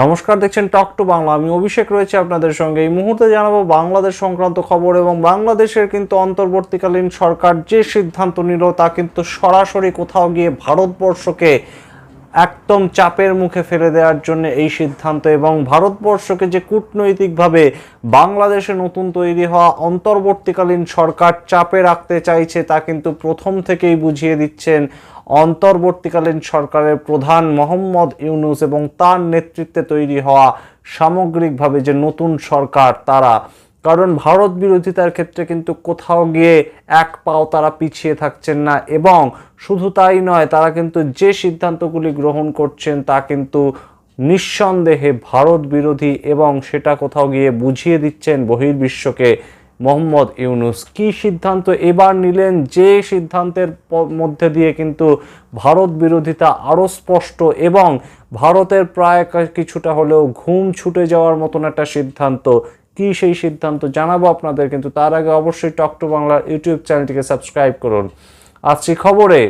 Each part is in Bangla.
নমস্কার, দেখছেন টক টু বাংলা আমি অভিষেক রয়েছে আপনাদের সঙ্গে। এই মুহূর্তে জানাব বাংলাদেশ সংক্রান্ত খবর এবং বাংলাদেশের কিন্তু অন্তর্বর্তীকালীন সরকার যে সিদ্ধান্ত নিল তা কিন্তু সরাসরি কোথাও গিয়ে ভারতবর্ষকে একদম চাপের মুখে ফেলে দেওয়ার জন্য এই সিদ্ধান্ত এবং ভারতবর্ষকে যে কূটনৈতিকভাবে বাংলাদেশে নতুন তৈরি হওয়া অন্তর্বর্তীকালীন সরকার চাপে রাখতে চাইছে তা কিন্তু প্রথম থেকেই বুঝিয়ে দিচ্ছেন অন্তর্বর্তীকালীন সরকারের প্রধান মোহাম্মদ ইউনুস এবং তার নেতৃত্বে তৈরি হওয়া সামগ্রিকভাবে যে নতুন সরকার তারা। কারণ ভারত বিরোধিতার ক্ষেত্রে কিন্তু কোথাও গিয়ে এক পাও তারা পিছিয়ে থাকছেন না এবং শুধু তাই নয়, তারা কিন্তু যে সিদ্ধান্তগুলি গ্রহণ করছেন তা কিন্তু নিঃসন্দেহে ভারত বিরোধী এবং সেটা কোথাও গিয়ে বুঝিয়ে দিচ্ছেন বহির্বিশ্বকে। মোহাম্মদ ইউনুস কি সিদ্ধান্ত এবার নিলেন? যে সিদ্ধান্তের মধ্যে দিয়ে কিন্তু ভারত বিরোধিতা আরও স্পষ্ট এবং ভারতের প্রায় কিছুটা হলেও ঘুম ছুটে যাওয়ার মতন একটা সিদ্ধান্ত, কি সেই সিদ্ধান্ত জানাব আপনাদের কিন্তু তার আগে অবশ্যই টক টু বাংলার ইউটিউব চ্যানেলটিকে সাবস্ক্রাইব করুন। আজকে খবরে।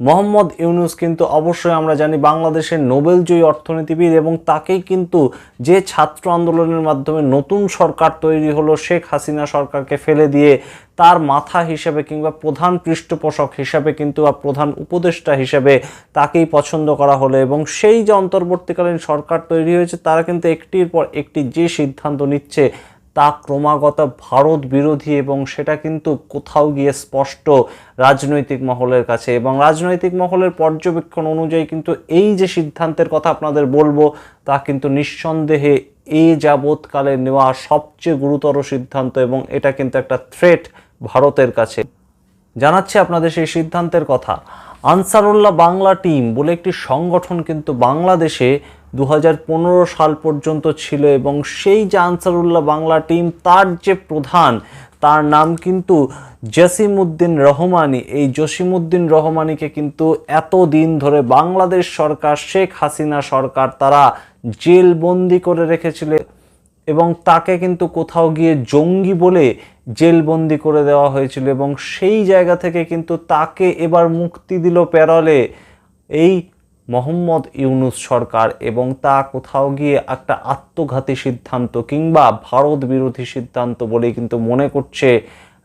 মোহাম্মদ ইউনুস কিন্তু অবশ্যই আমরা জানি বাংলাদেশের নোবেলজয়ী অর্থনীতিবিদ এবং তাকেই কিন্তু যে ছাত্র আন্দোলনের মাধ্যমে নতুন সরকার তৈরি হলো শেখ হাসিনা সরকারকে ফেলে দিয়ে তার মাথা হিসেবে কিংবা প্রধান পৃষ্ঠপোষক হিসাবে কিন্তু বা প্রধান উপদেষ্টা হিসেবে তাকেই পছন্দ করা হলো এবং সেই যে অন্তর্বর্তীকালীন সরকার তৈরি হয়েছে, তারা কিন্তু একটির পর একটি যে সিদ্ধান্ত নিচ্ছে তা ক্রমাগত ভারত বিরোধী এবং সেটা কিন্তু কোথাও গিয়ে স্পষ্ট রাজনৈতিক মহলের কাছে। এবং রাজনৈতিক মহলের পর্যবেক্ষণ অনুযায়ী কিন্তু এই যে সিদ্ধান্তের কথা আপনাদের বলব, তা কিন্তু নিঃসন্দেহে এ যাবৎকালে নেওয়া সবচেয়ে গুরুতর সিদ্ধান্ত এবং এটা কিন্তু একটা থ্রেট ভারতের কাছে। জানাচ্ছি আপনাদের সেই সিদ্ধান্তের কথা। আনসারুল্লাহ বাংলা টিম বলে একটি সংগঠন কিন্তু বাংলাদেশে দু হাজার পনেরো সাল পর্যন্ত ছিল এবং সেই যে আনসারুল্লাহ বাংলা টিম, তার যে প্রধান, তার নাম কিন্তু জসিমউদ্দিন রহমানি। এই জসিমউদ্দিন রহমানিকে কিন্তু এত দিন ধরে বাংলাদেশ সরকার, শেখ হাসিনা সরকার, তারা জেলবন্দি করে রেখেছিল এবং তাকে কিন্তু কোথাও গিয়ে জঙ্গি বলে জেলবন্দি করে দেওয়া হয়েছিল এবং সেই জায়গা থেকে কিন্তু তাকে এবার মুক্তি দিল প্যারলে। এই মোহাম্মদ ইউনুস সরকার এবং তা কোথাও গিয়ে একটা আত্মঘাতী সিদ্ধান্ত কিংবা ভারত বিরোধী সিদ্ধান্ত বলেই কিন্তু মনে করছে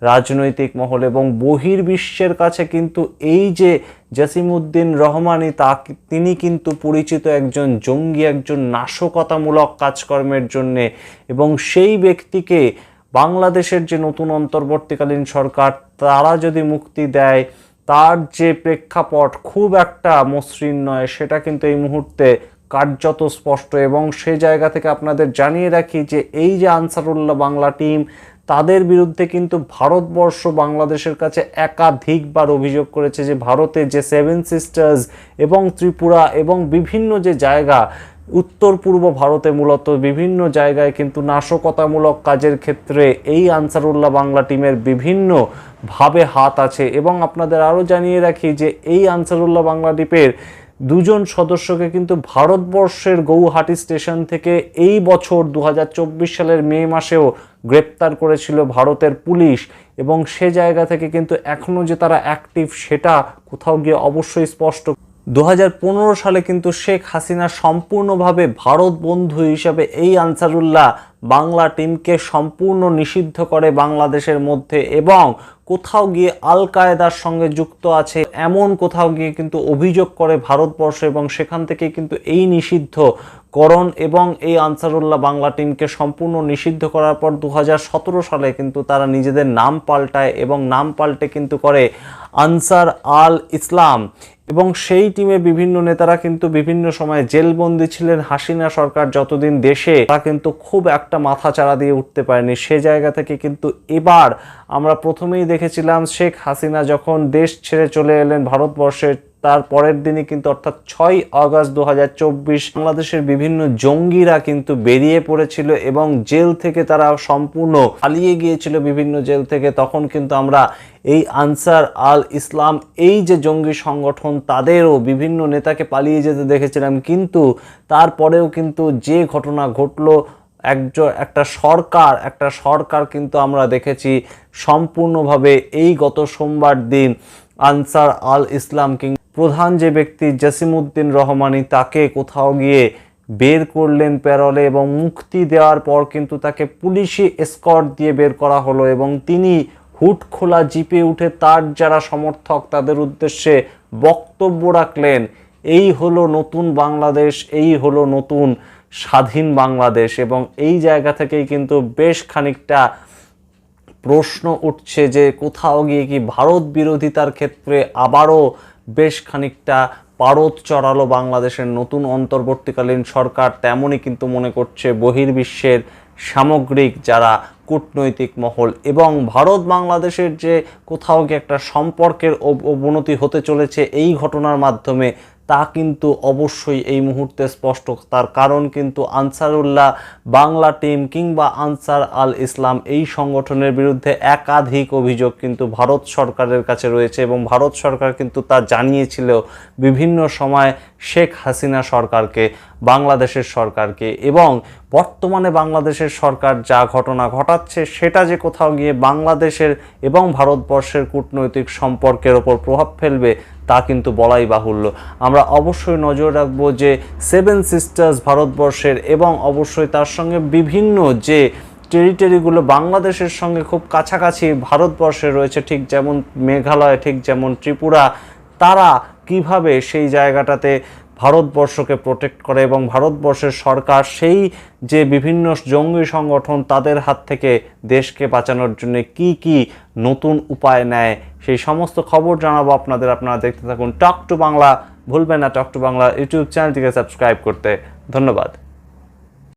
রাজনৈতিক মহল এবং বহির্বিশ্বের কাছে কিন্তু এই যে জাসিমউদ্দিন রহমানি, তা তিনি কিন্তু পরিচিত একজন জঙ্গি, একজন নাশকতামূলক কাজকর্মের জন্যে এবং সেই ব্যক্তিকে বাংলাদেশের যে নতুন অন্তর্বর্তীকালীন সরকার, তারা যদি মুক্তি দেয় তার যে প্রেক্ষাপট খুব একটা মসৃণ নয়, সেটা কিন্তু এই মুহূর্তে কার্যত স্পষ্ট এবং সে জায়গা থেকে আপনাদের জানিয়ে রাখি যে এই যে আনসারুল্লাহ বাংলা টিম, তাদের বিরুদ্ধে কিন্তু ভারতবর্ষ বাংলাদেশের কাছে একাধিকবার অভিযোগ করেছে যে ভারতে যে সেভেন সিস্টার্স এবং ত্রিপুরা এবং বিভিন্ন যে জায়গা উত্তর পূর্ব ভারতে মূলত বিভিন্ন জায়গায় কিন্তু নাশকতামূলক কাজের ক্ষেত্রে এই আনসারুল্লাহ বাংলা টিমের বিভিন্ন ভাবে হাত আছে। এবং আপনাদের আরও জানিয়ে রাখি যে এই আনসারুল্লাহ বাংলা টিপের দুজন সদস্যকে কিন্তু ভারতবর্ষের গৌহাটি স্টেশন থেকে এই বছর দু হাজার চব্বিশ সালের মে মাসেও গ্রেপ্তার করেছিল ভারতের পুলিশ। এবং সে জায়গা থেকে কিন্তু এখনও যে তারা অ্যাক্টিভ সেটা কোথাও গিয়ে অবশ্যই স্পষ্ট দু হাজার পনেরো সালে কিন্তু শেখ হাসিনা সম্পূর্ণভাবে ভারত বন্ধু হিসাবে এই আনসারুল্লাহ বাংলা টিমকে সম্পূর্ণ নিষিদ্ধ করে বাংলাদেশের মধ্যে এবং কোথাও গিয়ে আল কায়দার সঙ্গে যুক্ত আছে এমন কোথাও গিয়ে কিন্তু অভিযোগ করে ভারতবর্ষ এবং সেখান থেকে কিন্তু এই নিষিদ্ধ করণ এবং এই আনসারুল্লাহ বাংলা টিমকে সম্পূর্ণ নিষিদ্ধ করার পর দু হাজার সতেরো সালে কিন্তু তারা নিজেদের নাম পাল্টায় এবং নাম পাল্টে কিন্তু করে আনসার আল ইসলাম এবং সেই টিমে বিভিন্ন নেতারা কিন্তু বিভিন্ন সময় জেলবন্দি ছিলেন। হাসিনা সরকার যতদিন দেশে তা কিন্তু খুব একটা মাথা চাড়া দিয়ে উঠতে পারেনি। সে জায়গা থেকে কিন্তু এবার আমরা প্রথমেই দেখেছিলাম শেখ হাসিনা যখন দেশ ছেড়ে চলে এলেন ভারতবর্ষের তার পরের দিনই কিন্তু অর্থাৎ ছয় আগস্ট দু হাজার চব্বিশ বাংলাদেশের বিভিন্ন জঙ্গিরা কিন্তু বেরিয়ে পড়েছিল এবং জেল থেকে তারা সম্পূর্ণ পালিয়ে গিয়েছিল বিভিন্ন জেল থেকে। তখন কিন্তু আমরা এই আনসার আল ইসলাম, এই যে জঙ্গি সংগঠন, তাদেরও বিভিন্ন নেতাকে পালিয়ে যেতে দেখেছিলাম। কিন্তু তারপরেও কিন্তু যে ঘটনা ঘটলো, একজন, একটা সরকার একটা সরকার কিন্তু আমরা দেখেছি সম্পূর্ণভাবে এই গত সোমবার দিন আনসার আল ইসলাম কিং প্রধান যে ব্যক্তি জাসিমউদ্দিন রহমানি, তাকে কোথাও গিয়ে বের করলেন প্যারলে এবং মুক্তি দেওয়ার পর কিন্তু তাকে পুলিশি স্কট দিয়ে বের করা হলো এবং তিনি হুট খোলা জিপে উঠে তার যারা সমর্থক তাদের উদ্দেশ্যে বক্তব্য রাখলেন, এই হলো নতুন বাংলাদেশ, এই হলো নতুন স্বাধীন বাংলাদেশ। এবং এই জায়গা থেকেই কিন্তু বেশ খানিকটা প্রশ্ন উঠছে যে কোথাও গিয়ে কি ভারত বিরোধিতার ক্ষেত্রে আবারও বেশ খানিকটা পারদ চড়ালো বাংলাদেশের নতুন অন্তর্বর্তীকালীন সরকার, তেমনই কিন্তু মনে করছে বহির্বিশ্বের সামগ্রিক যারা কূটনৈতিক মহল এবং ভারত বাংলাদেশের যে কোথাও কি একটা সম্পর্কের অব- অবনতি হতে চলেছে এই ঘটনার মাধ্যমে তা কিন্তু অবশ্যই এই মুহূর্তে স্পষ্ট। তার কারণ কিন্তু আনসারুল্লাহ বাংলা টিম কিংবা আনসার আল ইসলাম এই সংগঠনের বিরুদ্ধে একাধিক অভিযোগ কিন্তু ভারত সরকারের কাছে রয়েছে এবং ভারত সরকার কিন্তু তা জানিয়েছিল বিভিন্ন সময় শেখ হাসিনা সরকারকে, বাংলাদেশের সরকারকে এবং বর্তমানে বাংলাদেশের সরকার যা ঘটনা ঘটাচ্ছে সেটা যে কোথাও গিয়ে বাংলাদেশের এবং ভারতবর্ষের কূটনৈতিক সম্পর্কের ওপর প্রভাব ফেলবে তা কিন্তু বলাই বাহুল্য। আমরা অবশ্যই নজর রাখব যে সেভেন সিস্টার্স ভারতবর্ষের এবং অবশ্যই তার সঙ্গে বিভিন্ন যে টেরিটরিগুলো বাংলাদেশের সঙ্গে খুব কাছাকাছি ভারতবর্ষে রয়েছে, ঠিক যেমন মেঘালয়, ঠিক যেমন ত্রিপুরা, তারা কীভাবে সেই জায়গাটাতে ভারতবর্ষকে প্রোটেক্ট করে এবং ভারতবর্ষের সরকার সেই যে বিভিন্ন জঙ্গি সংগঠন তাদের হাত থেকে দেশকে বাঁচানোর জন্য কি কি নতুন উপায় নেয়, সেই সমস্ত খবর জানাব আপনাদের। আপনারা দেখতে থাকুন টক টু বাংলা। ভুলবেন না টক টু বাংলা ইউটিউব চ্যানেলটিকে সাবস্ক্রাইব করতে। ধন্যবাদ।